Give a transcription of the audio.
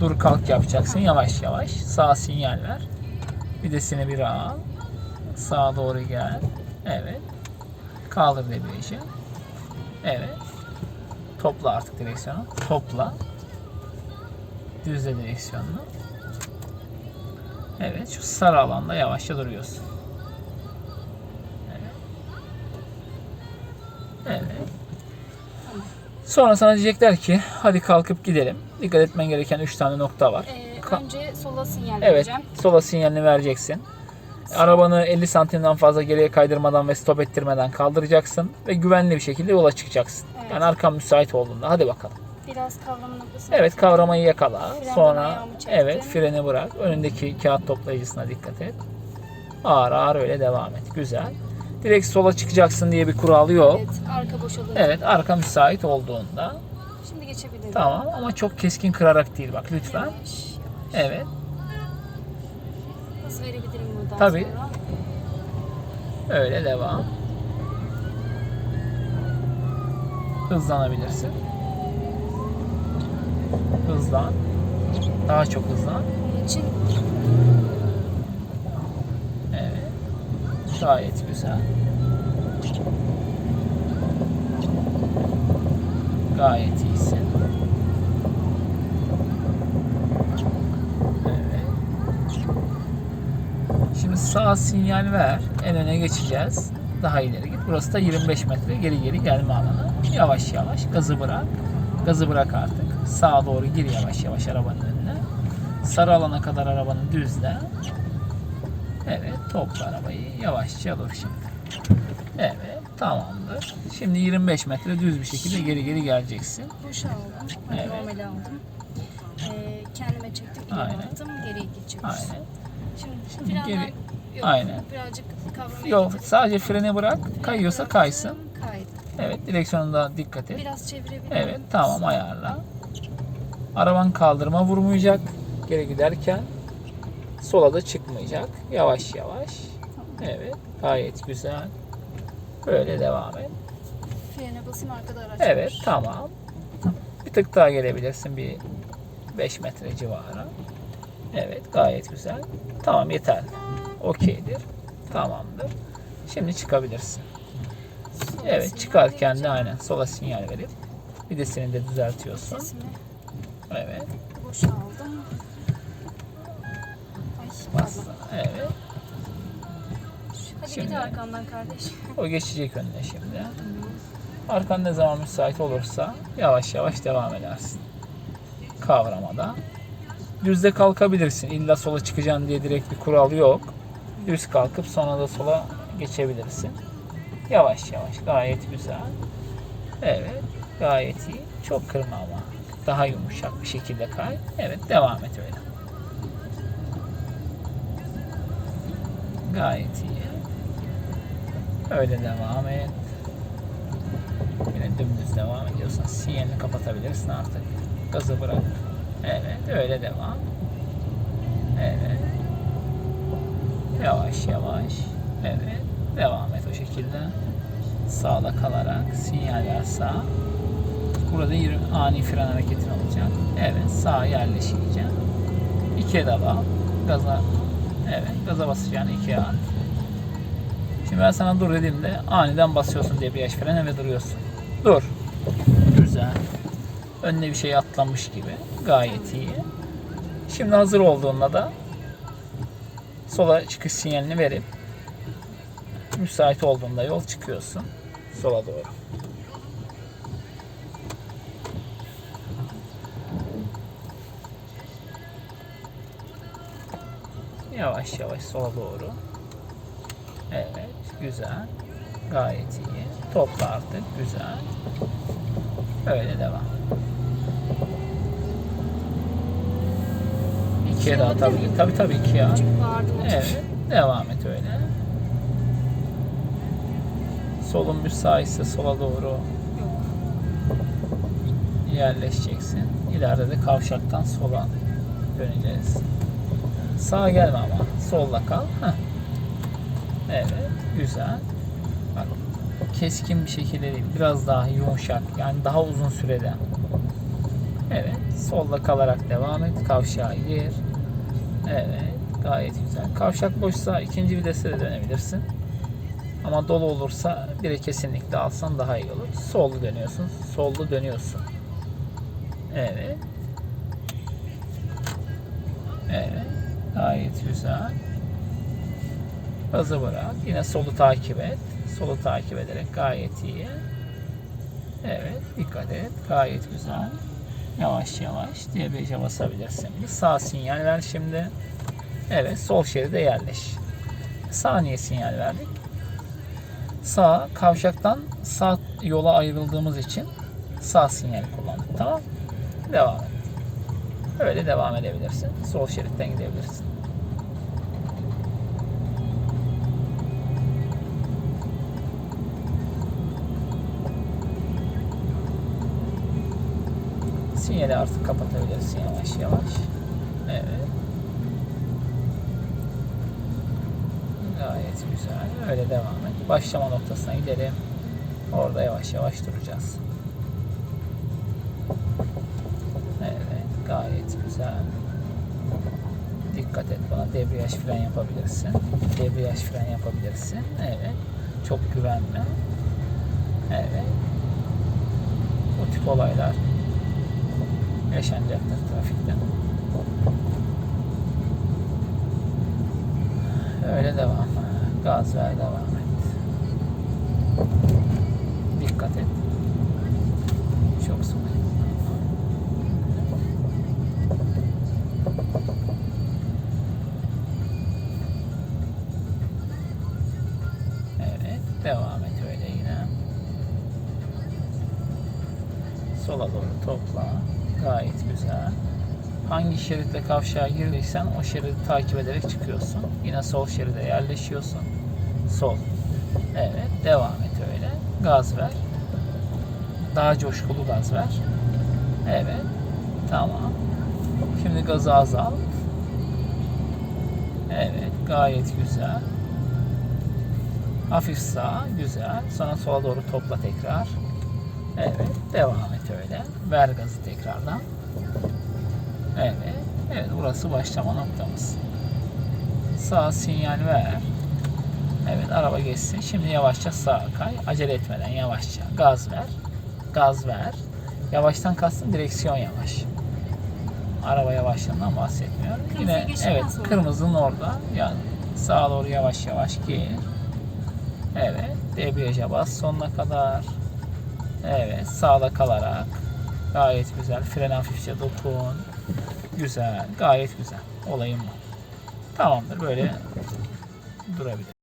Dur kalk yapacaksın yavaş yavaş. Sağ sinyal ver. Videsini bir al. Sağa doğru gel. Evet. Kaldır debriyajı. Evet. Topla artık direksiyonu. Topla. Düzle direksiyonunu. Evet. Şu sarı alanda yavaşça duruyorsun. Evet. Evet. Sonra sana diyecekler ki hadi kalkıp gidelim. Dikkat etmen gereken 3 tane nokta var. Ee, Ka- önce sola sinyal Evet, vereceğim. sola sinyalini vereceksin. Arabanı 50 santimden fazla geriye kaydırmadan ve stop ettirmeden kaldıracaksın ve güvenli bir şekilde yola çıkacaksın. Evet. Yani arkan müsait olduğunda hadi bakalım. Biraz kavrama. Evet kavramayı yakala. Frenden Sonra evet freni bırak. Önündeki kağıt toplayıcısına dikkat et. Ağır ağır öyle devam et. Güzel. Direkt sola çıkacaksın diye bir kural yok. Evet, arka boşalır. Evet arka müsait olduğunda. Şimdi geçebilirim. Tamam ama çok keskin kırarak değil bak lütfen. Yavaş, yavaş. Evet. Hız verebilirim buradan Tabii. sonra. Öyle devam. Hızlanabilirsin. Hızlan. Daha çok hızlan. Bunun için. Gayet güzel. Gayet iyisin. Evet. Şimdi sağ sinyal ver. En öne geçeceğiz. Daha ileri git. Burası da 25 metre geri geri gelme alanı. Yavaş yavaş gazı bırak. Gazı bırak artık. Sağa doğru gir yavaş yavaş arabanın önüne. Sarı alana kadar arabanı düzle. Evet, topla arabayı. Yavaşça dur şimdi. Evet, tamamdır. Şimdi 25 metre düz bir şekilde geri geri geleceksin. boşa aldım. Evet. Normali aldım. Ee, kendime çektim, ileri Aynen. attım, geriye gideceğiz. Aynen. Şimdi, Şimdi geri- yok, Aynen. birazcık kavramaya Yok, gittim. sadece freni bırak. Kayıyorsa kaysın. Kaydı. Evet, direksiyonunda dikkat et. Biraz çevirebilirim. Evet, tamam ayarla. Araban kaldırma vurmayacak. Geri giderken sola da çıkmayacak. Yavaş yavaş. Evet, gayet güzel. Böyle devam et. Frene basayım arkada araç Evet var. tamam. Bir tık daha gelebilirsin bir 5 metre civarı. Evet gayet güzel. Tamam yeterli. Okeydir. Tamamdır. Şimdi çıkabilirsin. Sola Evet sinyal çıkarken de vereceğim. aynen sola sinyal verip videsini de düzeltiyorsun. Sesimi Evet. Evet. Hadi Şimdi- git arkamdan kardeş. O geçecek önüne şimdi. Arkan ne zaman müsait olursa yavaş yavaş devam edersin. Kavramada. Düzde kalkabilirsin. İlla sola çıkacaksın diye direkt bir kural yok. Düz kalkıp sonra da sola geçebilirsin. Yavaş yavaş. Gayet güzel. Evet. Gayet iyi. Çok kırma ama. Daha yumuşak bir şekilde kay. Evet. Devam et öyle. Gayet iyi. Öyle devam et. Yine dümdüz devam ediyorsan sinyalini kapatabilirsin artık. Gazı bırak. Evet, öyle devam. Evet. Yavaş yavaş. Evet. Devam et o şekilde. Sağda kalarak sinyal ver sağ. Burada yürü, ani fren hareketin olacak. Evet, sağ yerleşeceğim. İkiye de bal. Gaza Evet, gaza basacağını ikiye at. Şimdi ben sana dur dediğimde aniden basıyorsun debriyaj frene ve duruyorsun. Dur. Güzel. Önüne bir şey atlamış gibi. Gayet iyi. Şimdi hazır olduğunda da sola çıkış sinyalini verip müsait olduğunda yol çıkıyorsun. Sola doğru. Yavaş yavaş sola doğru. Evet, güzel. Gayet iyi. Topla artık, güzel. Öyle devam. İkiye de atabilir. Tabii tabii. Çünkü bağırdım. Evet, devam et öyle. Solun müsaitse sola doğru yerleşeceksin. İleride de kavşaktan sola döneceğiz. Sağa gelme ama. Solda kal. Heh. Evet. Güzel. Bak. Keskin bir şekilde değil. Biraz daha yumuşak. Yani daha uzun sürede. Evet. Solda kalarak devam et. Kavşağa gir. Evet. Gayet güzel. Kavşak boşsa ikinci vitese de dönebilirsin. Ama dolu olursa biri kesinlikle alsan daha iyi olur. Solda dönüyorsun. Solda dönüyorsun. Evet. Evet. Gayet güzel. Hızı bırak. Yine solu takip et. Solu takip ederek gayet iyi. Evet. Dikkat et. Gayet güzel. Yavaş yavaş debriyaja basabilirsin. Bir sağ sinyal ver şimdi. Evet. Sol şeride yerleş. Saniye sinyal verdik. Sağ kavşaktan sağ yola ayrıldığımız için sağ sinyal kullandık. Tamam. Devam et. Öyle devam edebilirsin. Sol şeritten gidebilirsin. Sinyali artık kapatabilirsin yavaş yavaş. Evet. Gayet güzel. Öyle devam et. Başlama noktasına gidelim. Orada yavaş yavaş duracağız. Gayet güzel. Dikkat et bana. Debriyaj fren yapabilirsin. Debriyaj fren yapabilirsin. Evet. Çok güvenme. Evet. Bu tip olaylar yaşanacaktır trafikte. Öyle devam. Gaz ver devam et. Dikkat et. Çok sık. Devam et öyle yine. Sola doğru topla. Gayet güzel. Hangi şeritle kavşağa girdiysen o şeridi takip ederek çıkıyorsun. Yine sol şeride yerleşiyorsun. Sol. Evet. Devam et öyle. Gaz ver. Daha coşkulu gaz ver. Evet. Tamam. Şimdi gazı azalt. Evet. Gayet güzel. Hafif sağ. Güzel. Sonra sola doğru topla tekrar. Evet. Devam et öyle. Ver gazı tekrardan. Evet. Evet burası başlama noktamız. Sağ sinyal ver. Evet araba geçsin. Şimdi yavaşça sağa kay. Acele etmeden yavaşça gaz ver. Gaz ver. Yavaştan kastım direksiyon yavaş. Araba yavaşlığından bahsetmiyorum. Kırmızıyı Yine evet kırmızının orada. Yani sağa doğru yavaş yavaş gir. Evet. Debriyaja bas sonuna kadar. Evet. Sağda kalarak. Gayet güzel. Fren hafifçe dokun. Güzel. Gayet güzel. Olayım bu. Tamamdır. Böyle durabilir.